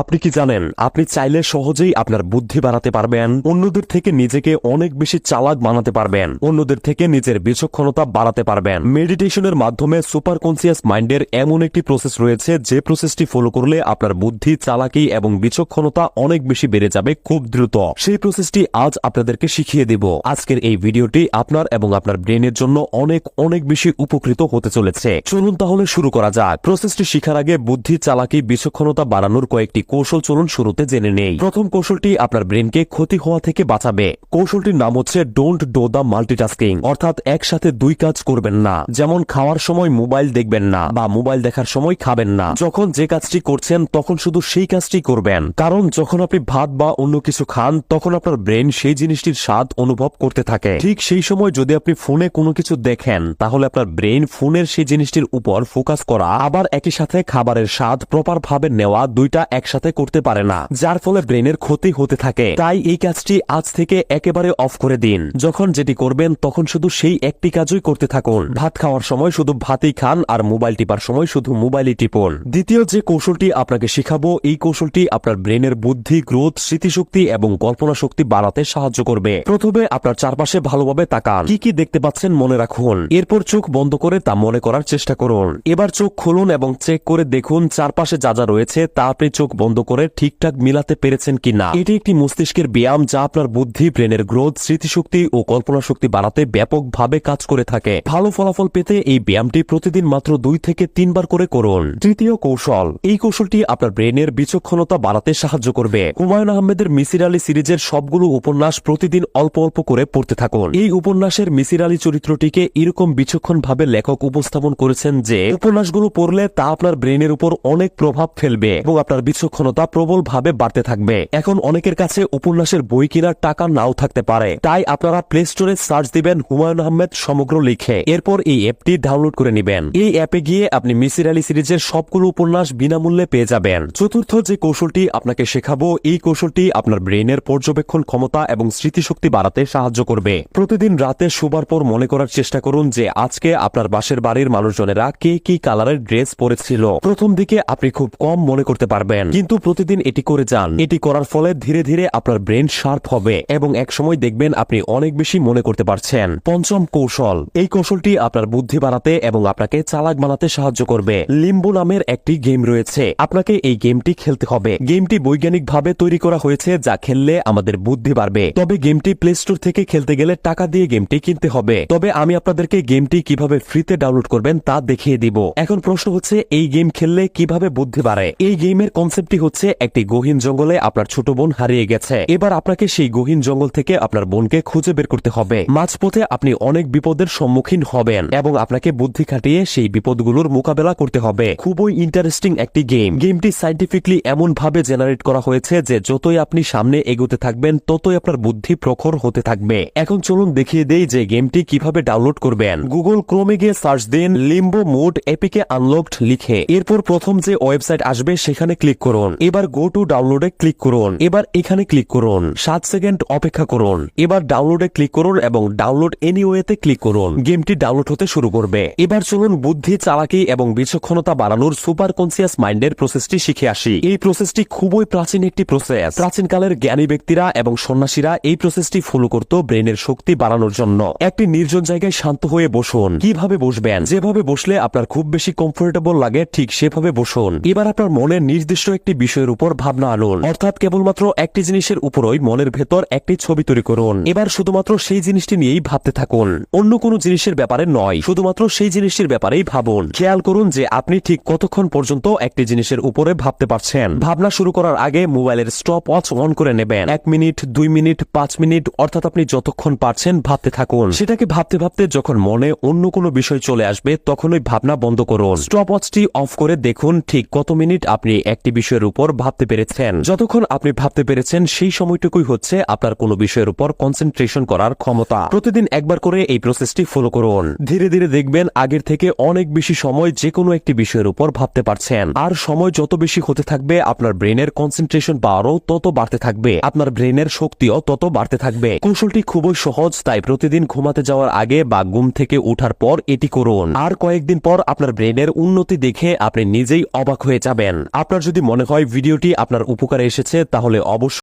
আপনি কি জানেন, আপনি চাইলে সহজেই আপনার বুদ্ধি বাড়াতে পারবেন, অন্যদের থেকে নিজেকে অনেক বেশি চালাক বানাতে পারবেন, অন্যদের থেকে নিজের বিচক্ষণতা বাড়াতে পারবেন। মেডিটেশনের মাধ্যমে সুপার কনসিয়াস মাইন্ডের এমন একটি প্রসেস রয়েছে, যে প্রসেসটি ফলো করলে আপনার বুদ্ধি, চালাকি এবং বিচক্ষণতা অনেক বেশি বেড়ে যাবে খুব দ্রুত। সেই প্রসেসটি আজ আপনাদেরকে শিখিয়ে দেব। আজকের এই ভিডিওটি আপনার এবং আপনার ব্রেনের জন্য অনেক অনেক বেশি উপকৃত হতে চলেছে। চলুন তাহলে শুরু করা যাক। প্রসেসটি শিখার আগে বুদ্ধি, চালাকি, বিচক্ষণতা বাড়ানোর কয়েকটি কৌশল চলুন শুরুতে জেনে নেই। প্রথম কৌশলটি আপনার ব্রেনকে ক্ষতি হওয়া থেকে বাঁচাবে। কৌশলটির নাম হচ্ছে ডোন্ট ডো দ্য মাল্টিটাস্কিং অর্থাৎ একসাথে দুই কাজ করবেন না। যেমন খাওয়ার সময় মোবাইল দেখবেন না বা মোবাইল দেখার সময় খাবেন না। যখন যে কাজটি করছেন, তখন শুধু সেই কাজটি করবেন। কারণ যখন আপনি ভাত বা অন্য কিছু খান, তখন আপনার ব্রেন সেই জিনিসটির স্বাদ অনুভব করতে থাকে। ঠিক সেই সময় যদি আপনি ফোনে কোনো কিছু দেখেন, তাহলে আপনার ব্রেন ফোনের সেই জিনিসটির উপর ফোকাস করা, আবার একই সাথে খাবারের স্বাদ প্রপার ভাবে নেওয়া দুইটা একসাথে করতে পারে না, যার ফলে ব্রেনের ক্ষতি হতে থাকে। তাই এই কাজটি আজ থেকে একেবারে অফ করে দিন। যখন যেটি করবেন, তখন শুধু সেই একটি কাজই করতে থাকুন। ভাত খাওয়ার সময় শুধু ভাতই খান আর মোবাইল টিপার সময় শুধু মোবাইলই টিপুন। দ্বিতীয় যে কৌশলটি আপনাকে শিখাবো, এই কৌশলটি আপনার ব্রেনের বুদ্ধি, গ্রোথ, স্মৃতিশক্তি এবং কল্পনা শক্তি বাড়াতে সাহায্য করবে। প্রথমে আপনার চারপাশে ভালোভাবে তাকান। কি কি দেখতে পাচ্ছেন মনে রাখুন। এরপর চোখ বন্ধ করে তা মনে করার চেষ্টা করুন। এবার চোখ খুলুন এবং চেক করে দেখুন চারপাশে যা যা রয়েছে, তা আপনি চোখ বন্ধ করে ঠিকঠাক মিলাতে পেরেছেন কিনা এটি একটি মস্তিষ্কের ব্যায়াম যা আপনার বুদ্ধি, ব্রেনের গ্রোথ, স্মৃতিশক্তি ও কল্পনা শক্তি বাড়াতে ব্যাপকভাবে কাজ করে থাকে। ভালো ফলাফল পেতে এই ব্যায়ামটি প্রতিদিন মাত্র দুই থেকে তিনবার করে করুন। তৃতীয় কৌশল, এই কৌশলটি আপনার ব্রেনের বিচক্ষণতা বাড়াতে সাহায্য করবে। হুমায়ুন আহমেদের মিসির আলী সিরিজের সবগুলো উপন্যাস প্রতিদিন অল্প অল্প করে পড়তে থাকুন। এই উপন্যাসের মিসির আলী চরিত্রটিকে এরকম বিচক্ষণ ভাবে লেখক উপস্থাপন করেছেন যে, উপন্যাসগুলো পড়লে তা আপনার ব্রেনের উপর অনেক প্রভাব ফেলবে এবং আপনার বিচক্ষণতা প্রবল ভাবে বাড়তে থাকবে। এখন অনেকের কাছে উপন্যাসের বই কেনার টাকা নাও থাকতে পারে। তাই আপনারা প্লে স্টোরে সার্চ দিবেন হুমায়ুন আহমেদ সমগ্র লিখে। এরপর এই অ্যাপটি ডাউনলোড করে নেবেন। এই অ্যাপে গিয়ে আপনি মিসির আলী সিরিজের সবগুলো উপন্যাস বিনামূল্যে পেয়ে যাবেন। চতুর্থ যে কৌশলটি আপনাকে শেখাবো, এই কৌশলটি আপনার ব্রেনের পর্যবেক্ষণ ক্ষমতা এবং স্মৃতিশক্তি বাড়াতে সাহায্য করবে। প্রতিদিন রাতে শোবার পর মনে করার চেষ্টা করুন যে আজকে আপনার বাসের বাড়ির মানুষজনেরা কে কি কালারের ড্রেস পরেছিল। প্রথম দিকে আপনি খুব কম মনে করতে পারবেন। কিন্তু প্রতিদিন এটি করে যান। এটি করার ফলে ধীরে ধীরে আপনার ব্রেন শার্প হবে এবং এক সময় দেখবেন আপনি অনেক বেশি মনে করতে পারছেন। পঞ্চম কৌশল। এই কৌশলটি আপনার বুদ্ধি বাড়াতে এবং আপনাকে চালাক বানাতে সাহায্য করবে। লিম্বু নামের একটি গেম রয়েছে। আপনাকে এই গেমটি খেলতে হবে। গেমটি বৈজ্ঞানিকভাবে তৈরি করা হয়েছে যা খেললে আমাদের বুদ্ধি বাড়বে। তবে গেমটি প্লে স্টোর থেকে খেলতে গেলে টাকা দিয়ে গেমটি কিনতে হবে। তবে আমি আপনাদেরকে গেমটি কীভাবে ফ্রিতে ডাউনলোড করবেন তা দেখিয়ে দিব। এখন প্রশ্ন হচ্ছে, এই গেম খেললে কীভাবে বুদ্ধি বাড়ে? এই গেমের কনসেপ্টটি হচ্ছে একটি গহীন জঙ্গলে আপনার ছোট বোন হারিয়ে গেছে। এবার আপনাকে সেই গহীন জঙ্গল থেকে আপনার বোনকে খুঁজে বের করতে হবে। মাঝপথে আপনি অনেক বিপদের সম্মুখীন হবেন এবং আপনাকে বুদ্ধি খাটিয়ে সেই বিপদগুলোর মোকাবেলা করতে হবে। খুবই ইন্টারেস্টিং একটি গেম গেমটি সাইন্টিফিকলি এমন ভাবে জেনারেট করা হয়েছে যে যতই আপনি সামনে এগোতে থাকবেন, ততই আপনার বুদ্ধি প্রখর হতে থাকবে। এখন চলুন দেখিয়ে দেই যে গেমটি কীভাবে ডাউনলোড করবেন। গুগল ক্রোমে গিয়ে সার্চ দিন লিম্বো মোড এপিকে আনলকড লিখে। এরপর প্রথম যে ওয়েবসাইট আসবে, সেখানে ক্লিক করুন। এবার গো টু ডাউনলোডে ক্লিক করুন। এবার এখানে ক্লিক করুন। সাত সেকেন্ড অপেক্ষা করুন। এবার ডাউনলোডে ক্লিক করুন এবং ডাউনলোড এনিওয়েতে ক্লিক করুন। গেমটি ডাউনলোড হতে শুরু করবে। এবার চলুন বুদ্ধি, চালাকি এবং বিচক্ষণতা বাড়ানোর সুপার কনসিয়াস মাইন্ডের প্রসেসটি শিখে আসি। এই প্রসেসটি খুবই প্রাচীন একটি প্রসেস প্রাচীনকালের জ্ঞানী ব্যক্তিরা এবং সন্ন্যাসীরা এই প্রসেসটি ফলো করত ব্রেনের শক্তি বাড়ানোর জন্য। একটি নির্জন জায়গায় শান্ত হয়ে বসুন। কীভাবে বসবেন? যেভাবে বসলে আপনার খুব বেশি কমফোর্টেবল লাগে, ঠিক সেভাবে বসুন। এবার আপনার মনের নির্দিষ্ট একটি বিষয়ের উপর ভাবনা আনুন অর্থাৎ কেবলমাত্র একটি জিনিসের উপরই মনের ভেতর একটি ছবি তৈরি করুন। এবার শুধুমাত্র সেই জিনিসটি নিয়েই ভাবতে থাকুন। অন্য কোনো জিনিসের ব্যাপারে নয়। শুধুমাত্র সেই জিনিসটির ব্যাপারেই ভাবুন। খেয়াল করুন যে আপনি ঠিক কতক্ষণ পর্যন্ত একটি জিনিসের উপরে ভাবতে পারছেন। ভাবনা শুরু করার আগে মোবাইলের স্টপ ওয়াচ অন করে নেবেন। এক মিনিট, দুই মিনিট, পাঁচ মিনিট, অর্থাৎ আপনি যতক্ষণ পারছেন ভাবতে থাকুন। সেটাকে ভাবতে ভাবতে যখন মনে অন্য কোনো বিষয় চলে আসবে তখন ওই ভাবনা বন্ধ করুন। স্টপ ওয়াচটি অফ করে দেখুন ঠিক কত মিনিট আপনি একটি বিষয়ের উপর ভাবতে পেরেছেন। যতক্ষণ আপনি ভাবতে পেরেছেন, সেই সময়টুকুই হচ্ছে আপনার কোনো বিষয়ের উপর কনসেন্ট্রেশন করার ক্ষমতা। প্রতিদিন একবার করে এই প্রসেসটি ফলো করুন। ধীরে ধীরে দেখবেন আগের থেকে অনেক বেশি সময় যে কোনো একটি বিষয়ের উপর ভাবতে পারছেন। আর সময় যত বেশি হতে থাকবে, আপনার ব্রেনের কনসেন্ট্রেশন পাওয়ারও তত বাড়তে থাকবে। আপনার ব্রেনের শক্তিও তত বাড়তে থাকবে। কৌশলটি খুবই সহজ, তাই প্রতিদিন ঘুমাতে যাওয়ার আগে বা ঘুম থেকে ওঠার পর এটি করুন। আর কয়েকদিন পর আপনার ব্রেনের উন্নতি দেখে আপনি নিজেই অবাক হয়ে যাবেন। আপনার যদি মনে মনে হয় ভিডিওটি আপনার উপকারে এসেছে তাহলে অবশ্যই